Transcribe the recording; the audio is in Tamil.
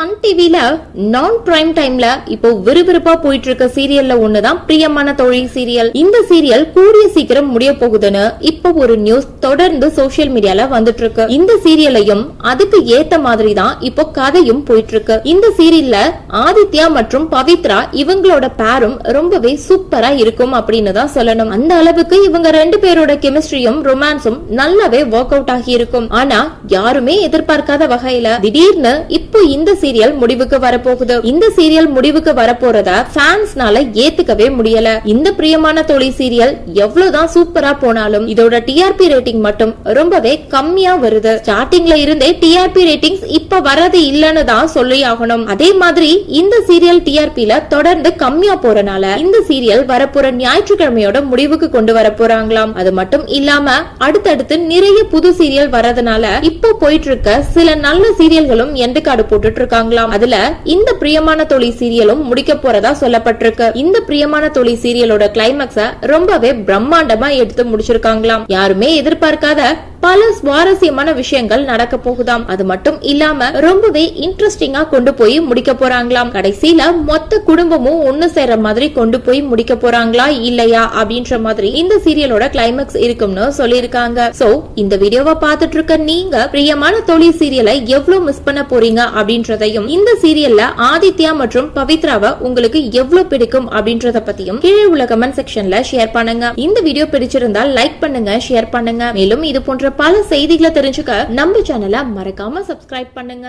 சன் டிவில நான் பிரைம் டைம்ல இப்போ விறுவிறுப்பா போயிட்டு இருக்க சீரியல்ல ஒண்ணுதான் பிரியமான தொழில் சீரியல். இந்த சீரியல் கூடிய சீக்கிரம் முடிய போகுதுன்னு இப்போ ஒரு நியூஸ் தொடர்ந்து சோசியல் மீடியால வந்துட்டு இருக்கு இந்த சீரியலையும் அதுக்கு ஏத்த மாதிரி தான் இப்போ கதையும் போயிட்டு இருக்கு இந்த சீரியல்ல ஆதித்யா மற்றும் பவித்ரா இவங்களோட பேரும் ரொம்பவே சூப்பரா இருக்கும் அப்படின்னு தான் சொல்லணும். அந்த அளவுக்கு இவங்க ரெண்டு பேரோட கெமிஸ்ட்ரியும் ரொமான்ஸும் நல்லாவே ஒர்க் அவுட் ஆகி இருக்கும். ஆனா யாருமே எதிர்பார்க்காத வகையில திடீர்னு இப்போ இந்த சீரியல் முடிவுக்கு வரப்போகுது. இந்த சீரியல் முடிவுக்கு வரப்போறத ஃபேன்ஸ்னால ஏத்துக்கவே முடியல. இந்த பிரியமான தோழி சீரியல் எவ்வளவுதான் சூப்பரா போனாலும் இதோட டிஆர்பி ரேட்டிங் மட்டும் ரொம்பவே கம்மியா வருது. ஸ்டார்டிங்ல இருந்தே டிஆர்பி ரேட்டிங்ஸ் இப்ப வரது இல்லன்னு தான் சொல்லி ஆகணும். அதே மாதிரி இந்த சீரியல் டிஆர்பில தொடர்ந்து கம்மியா போறனால இந்த சீரியல் வரப்போற ஞாயிற்றுக்கிழமையோட முடிவுக்கு கொண்டு வர போறாங்களாம். அது மட்டும் இல்லாம அடுத்தடுத்து நிறைய புது சீரியல் வரதுனால இப்போ போயிட்டு இருக்க சில நல்ல சீரியல்களும் எந்த கார்டு போட்டுட்டு இருக்காங்களாம் அதுல இந்த பிரியமான தொழில் சீரியலும் முடிக்க போறதா சொல்லப்பட்டிருக்கு. இந்த பிரியமான தொழில் சீரியலோட கிளைமேக்ஸ ரொம்பவே பிரம்மாண்டமா எடுத்து முடிச்சிருக்காங்களாம். யாருமே எதிர்பார்க்காத பல சுவாரஸ்யமான விஷயங்கள் நடக்க போகுதாம். அது மட்டும் இல்லாம ரொம்பவே இன்ட்ரெஸ்டிங்கா கொண்டு போய் முடிக்க போறாங்களாம். கடைசியில மொத்த குடும்பமும் ஒண்ணு சேர்ற மாதிரி கொண்டு போய் முடிக்க போறாங்களா இல்லையா அப்படின்ற மாதிரி இந்த சீரியலோட கிளைமேக்ஸ் இருக்கும்னு சொல்லியிருக்காங்க. சோ இந்த வீடியோவை பார்த்துட்டு இருக்க நீங்க பிரியமான தொழில் சீரியலை எவ்வளவு மிஸ் பண்ண போறீங்க அப்படின்றதையும் இந்த சீரியல்ல ஆதித்யா மற்றும் பவித்ராவை உங்களுக்கு எவ்வளவு பிடிக்கும் அப்படின்றத பத்தியும் கீழே உள்ள கமெண்ட் செக்ஷன்ல ஷேர் பண்ணுங்க. இந்த வீடியோ பிடிச்சிருந்தால் லைக் பண்ணுங்க ஷேர் பண்ணுங்க. மேலும் இது போன்ற போன்ற பல செய்திகளை தெரிஞ்சுக்க நம்ம சேனலை மறக்காம சப்ஸ்கிரைப் பண்ணுங்க.